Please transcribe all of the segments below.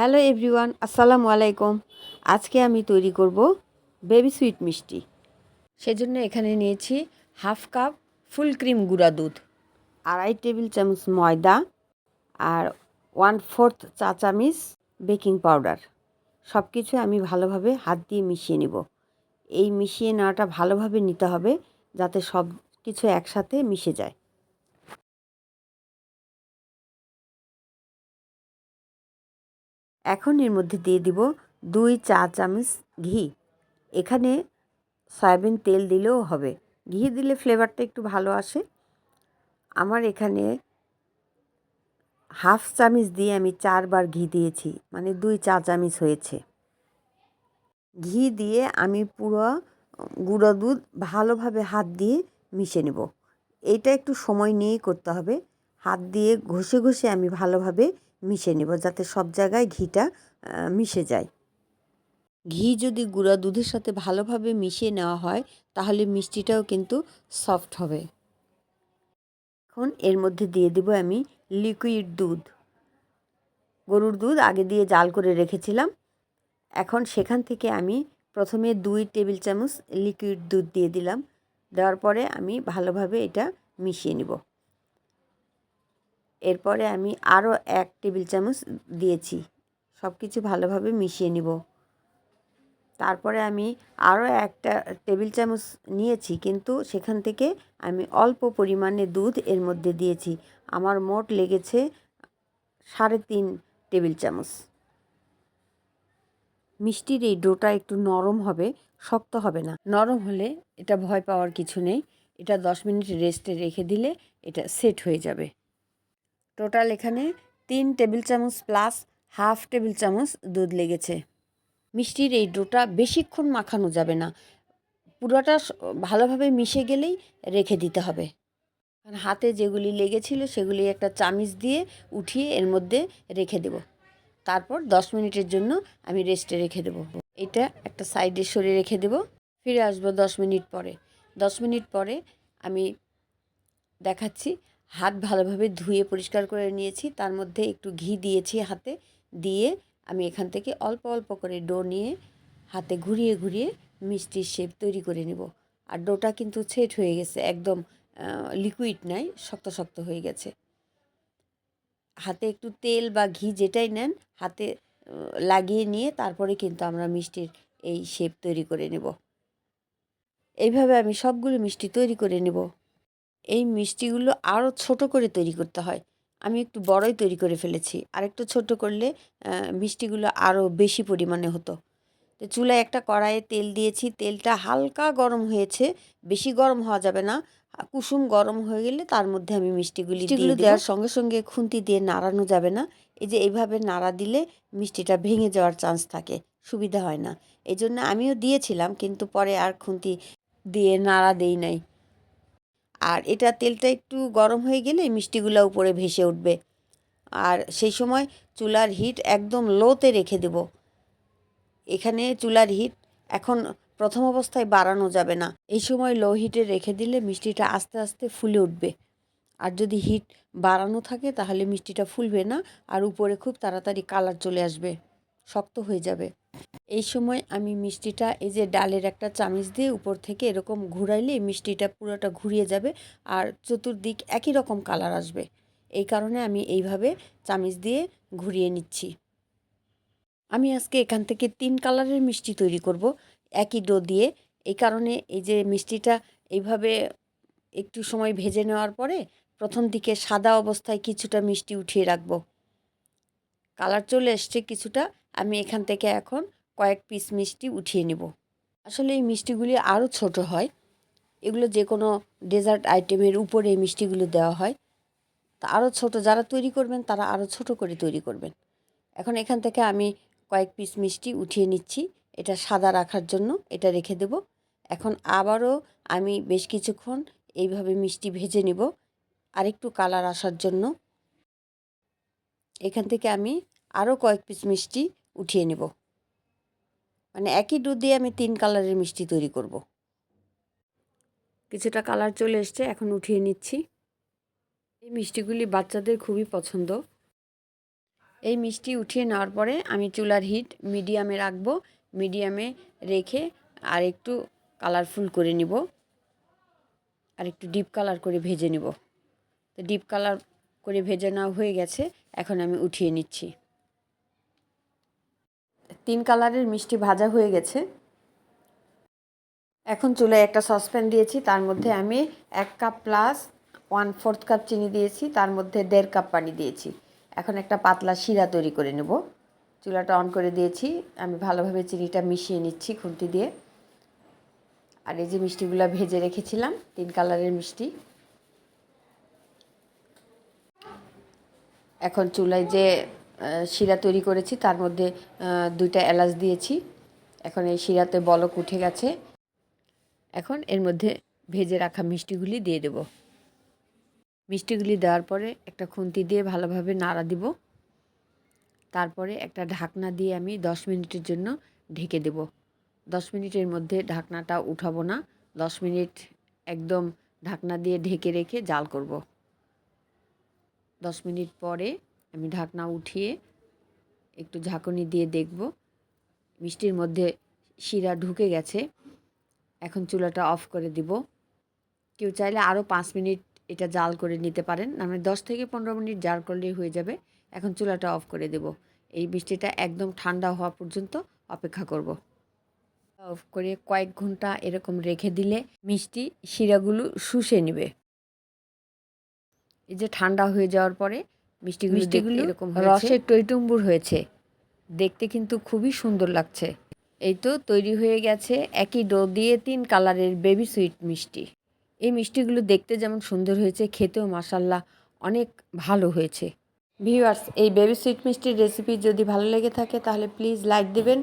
Hello everyone, আসসালামু আলাইকুম। আজকে আমি তৈরি করব বেবি সুইট মিষ্টি। সেজন্য এখানে নিয়েছি হাফ কাপ ফুল ক্রিম গুঁড়া দুধ, আড়াই টেবিল চামচ ময়দা আর ওয়ান ফোর্থ চা চামচ বেকিং পাউডার। সব কিছু আমি ভালোভাবে হাত দিয়ে মিশিয়ে নিব। এই মিশিয়ে নেওয়াটা ভালোভাবে নিতে হবে যাতে সব কিছু একসাথে মিশে যায়। এখন এর মধ্যে দিয়ে দিব দুই চা চামচ ঘি। এখানে সয়াবিন তেল দিলেও হবে। ঘি দিলে ফ্লেভারটা একটু ভালো আসে। আমার এখানে হাফ চামচ দিয়ে আমি চারবার ঘি দিয়েছি মানে দুই চা চামচ হয়েছে। ঘি দিয়ে আমি পুরো গুঁড়ো দুধ ভালোভাবে হাত দিয়ে মিশে নেব। এইটা একটু সময় নিয়েই করতে হবে। হাত দিয়ে ঘষে ঘষে আমি ভালোভাবে মিশে নেব যাতে সব জায়গায় ঘিটা মিশে যায়। ঘি যদি গুঁড়া দুধের সাথে ভালোভাবে মিশিয়ে নেওয়া হয়, তাহলে মিষ্টিটাও কিন্তু সফট হবে। এখন এর মধ্যে দিয়ে দেব আমি লিকুইড দুধ। গরুর দুধ আগে দিয়ে জাল করে রেখেছিলাম। এখন সেখান থেকে আমি প্রথমে দুই টেবিল চামচ লিকুইড দুধ দিয়ে দিলাম। দেওয়ার পরে আমি ভালোভাবে এটা মিশিয়ে নিব। এরপরে আমি আরও এক টেবিল চামচ দিয়েছি। সব কিছু ভালোভাবে মিশিয়ে নিব। তারপরে আমি আরও একটা টেবিল চামচ নিয়েছি, কিন্তু সেখান থেকে আমি অল্প পরিমাণে দুধ এর মধ্যে দিয়েছি। আমার মোট লেগেছে সাড়ে তিন টেবিল চামচ। মিষ্টির এই ডোটা একটু নরম হবে, শক্ত হবে না। নরম হলে এটা ভয় পাওয়ার কিছু নেই। এটা দশ মিনিট রেস্টে রেখে দিলে এটা সেট হয়ে যাবে। টোটাল এখানে তিন টেবিল চামচ প্লাস হাফ টেবিল চামচ দুধ লেগেছে। মিষ্টির এই ডোটা বেশিক্ষণ মাখানো যাবে না। পুরোটা ভালোভাবে মিশে গেলেই রেখে দিতে হবে। হাতে যেগুলি লেগেছিল সেগুলি একটা চামিচ দিয়ে উঠিয়ে এর মধ্যে রেখে দেব। তারপর দশ মিনিটের জন্য আমি রেস্টে রেখে দেব। এটা একটা সাইডে সরিয়ে রেখে দেব। ফিরে আসব দশ মিনিট পরে। দশ মিনিট পরে আমি দেখাচ্ছি হাত ভালোভাবে ধুয়ে পরিষ্কার করে নিয়েছি। তার মধ্যে একটু ঘি দিয়েছি হাতে। দিয়ে আমি এখান থেকে অল্প অল্প করে ডো নিয়ে হাতে ঘুরিয়ে ঘুরিয়ে মিষ্টির শেপ তৈরি করে নেব। আর ডোটা কিন্তু ছেট হয়ে গেছে, একদম লিকুইড নাই, শক্ত শক্ত হয়ে গেছে। হাতে একটু তেল বা ঘি যেটাই নেন, হাতে লাগিয়ে নিয়ে তারপরে কিন্তু আমরা মিষ্টির এই শেপ তৈরি করে নেব। এইভাবে আমি সবগুলো মিষ্টি তৈরি করে নেব। এই মিষ্টিগুলো আরও ছোট করে তৈরি করতে হয়। আমি একটু বড়ই তৈরি করে ফেলেছি। আর একটু ছোট করলে মিষ্টিগুলো আরও বেশি পরিমাণে হতো। তো চুলায় একটা কড়াইয়ে তেল দিয়েছি। তেলটা হালকা গরম হয়েছে। বেশি গরম হওয়া যাবে না। কুসুম গরম হয়ে গেলে তার মধ্যে আমি মিষ্টিগুলি দিয়ে দেওয়ার সঙ্গে সঙ্গে খুন্তি দিয়ে নাড়ানো যাবে না। এই যে এইভাবে নাড়া দিলে মিষ্টিটা ভেঙে যাওয়ার চান্স থাকে। সুবিধা হয় না। এই জন্য আমিও দিয়েছিলাম কিন্তু পরে আর খুন্তি দিয়ে নাড়া দেই নাই। আর এটা তেলটা একটু গরম হয়ে গেলে মিষ্টিগুলো উপরে ভেসে উঠবে। আর সেই সময় চুলার হিট একদম লোতে রেখে দেব। এখানে চুলার হিট এখন প্রথম অবস্থায় বাড়ানো যাবে না। এই সময় লো হিটে রেখে দিলে মিষ্টিটা আস্তে আস্তে ফুলে উঠবে। আর যদি হিট বাড়ানো থাকে তাহলে মিষ্টিটা ফুলবে না, আর উপরে খুব তাড়াতাড়ি কালার চলে আসবে, শক্ত হয়ে যাবে। এই সময় আমি মিষ্টিটা, এই যে ডালের একটা চামিচ দিয়ে উপর থেকে এরকম ঘুরাইলে মিষ্টিটা পুরোটা ঘুরিয়ে যাবে আর চতুর্দিক একই রকম কালার আসবে। এই কারণে আমি এইভাবে চামিচ দিয়ে ঘুরিয়ে নিচ্ছি। আমি আজকে এখান থেকে তিন কালারের মিষ্টি তৈরি করব, একই ডো দিয়ে। এই কারণে এই যে মিষ্টিটা এইভাবে একটু সময় ভেজে নেওয়ার পরে প্রথম দিকে সাদা অবস্থায় কিছুটা মিষ্টি উঠিয়ে রাখব। কালার চলে এসছে কিছুটা, আমি এখান থেকে এখন কয়েক পিস মিষ্টি উঠিয়ে নিব। আসলে এই মিষ্টিগুলি আরও ছোট হয়। এগুলো যে কোনো ডেজার্ট আইটেমের উপরে এই মিষ্টিগুলো দেওয়া হয়। তা আরও ছোট, যারা তৈরি করবেন তারা আরও ছোট করে তৈরি করবেন। এখন এখান থেকে আমি কয়েক পিস মিষ্টি উঠিয়ে নিচ্ছি। এটা সাদা রাখার জন্য এটা রেখে দেব। এখন আবারও আমি বেশ কিছুক্ষণ এইভাবে মিষ্টি ভেজে নিব। আরেকটু কালার আসার জন্য। এখান থেকে আমি আরও কয়েক পিস মিষ্টি উঠিয়ে নেব। মানে একই দুধ দিয়ে আমি তিন কালারের মিষ্টি তৈরি করব। কিছুটা কালার চলে এসছে, এখন উঠিয়ে নিচ্ছি। এই মিষ্টিগুলি বাচ্চাদের খুবই পছন্দ। এই মিষ্টি উঠিয়ে নেওয়ার পরে আমি চুলার হিট মিডিয়ামে রাখব। মিডিয়ামে রেখে আর একটু কালারফুল করে নিব। আর একটু ডিপ কালার করে ভেজে নিব। তো ডিপ কালার করে ভেজে নেওয়া হয়ে গেছে, এখন আমি উঠিয়ে নিচ্ছি। তিন কালারের মিষ্টি ভাজা হয়ে গেছে। এখন চুলায় একটা সসপ্যান দিয়েছি, তার মধ্যে আমি এক cup plus one fourth cup চিনি দিয়েছি, তার মধ্যে দেড় কাপ পানি দিয়েছি। এখন একটা পাতলা শিরা তৈরি করে নেব। চুলাটা অন করে দিয়েছি, আমি ভালোভাবে চিনিটা মিশিয়ে নিচ্ছি খুন্তি দিয়ে। আর এই যে মিষ্টিগুলো ভেজে রেখেছিলাম, তিন কালারের মিষ্টি। এখন চুলায় যে শিরা তৈরি করেছি। তার মধ্যে দুইটা এলাচ দিয়েছি। এখন এই শিরাতে বলক উঠে গেছে। এখন এর মধ্যে ভেজে রাখা মিষ্টিগুলি দিয়ে দেব। মিষ্টিগুলি দেওয়ার পরে একটা খুন্তি দিয়ে ভালোভাবে নাড়া দিব। তারপরে একটা ঢাকনা দিয়ে আমি দশ মিনিটের জন্য ঢেকে দেব। দশ মিনিটের মধ্যে ঢাকনাটা উঠাবো না। দশ মিনিট একদম ঢাকনা দিয়ে ঢেকে রেখে জাল করব। দশ মিনিট পরে আমি ঢাকনা উঠিয়ে একটু ঝাঁকুনি দিয়ে দেখব। মিষ্টির মধ্যে শিরা ঢুকে গেছে। এখন চুলাটা অফ করে দিব। কেউ চাইলে আরও পাঁচ মিনিট এটা জাল করে নিতে পারেন। না মানে দশ থেকে পনেরো মিনিট জাল করলেই হয়ে যাবে। এখন চুলাটা অফ করে দেব। এই মিষ্টিটা একদম ঠান্ডা হওয়া পর্যন্ত অপেক্ষা করব। অফ করে কয়েক ঘণ্টা এরকম রেখে দিলে মিষ্টি শিরাগুলো শুষে নেবে। এই যে ঠান্ডা হয়ে যাওয়ার পরে মিষ্টিগুলো মিষ্টিগুলো এরকম রসের টইটুম্বুর হয়েছে। দেখতে কিন্তু খুবই সুন্দর লাগছে। এই তো তৈরি হয়ে গেছে একই ডো দিয়ে তিন কালারের বেবি সুইট মিষ্টি। এই মিষ্টিগুলো দেখতে যেমন সুন্দর হয়েছে খেতেও মাসাল্লাহ অনেক ভালো হয়েছে। ভিউয়ার্স এই বেবি সুইট মিষ্টির রেসিপি যদি ভালো লেগে থাকে তাহলে প্লিজ লাইক দিবেন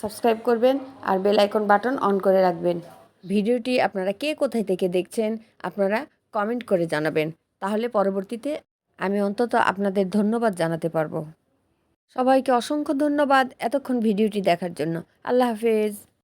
সাবস্ক্রাইব করবেন আর বেল আইকন বাটন অন করে রাখবেন। ভিডিওটি আপনারা কে কোথায় থেকে দেখছেন আপনারা কমেন্ট করে জানাবেন। তাহলে পরবর্তীতে আমি অন্তত আপনাদের ধন্যবাদ জানাতে পারব। সবাইকে অসংখ্য ধন্যবাদ এতক্ষণ ভিডিওটি দেখার জন্য। আল্লাহ হাফেজ।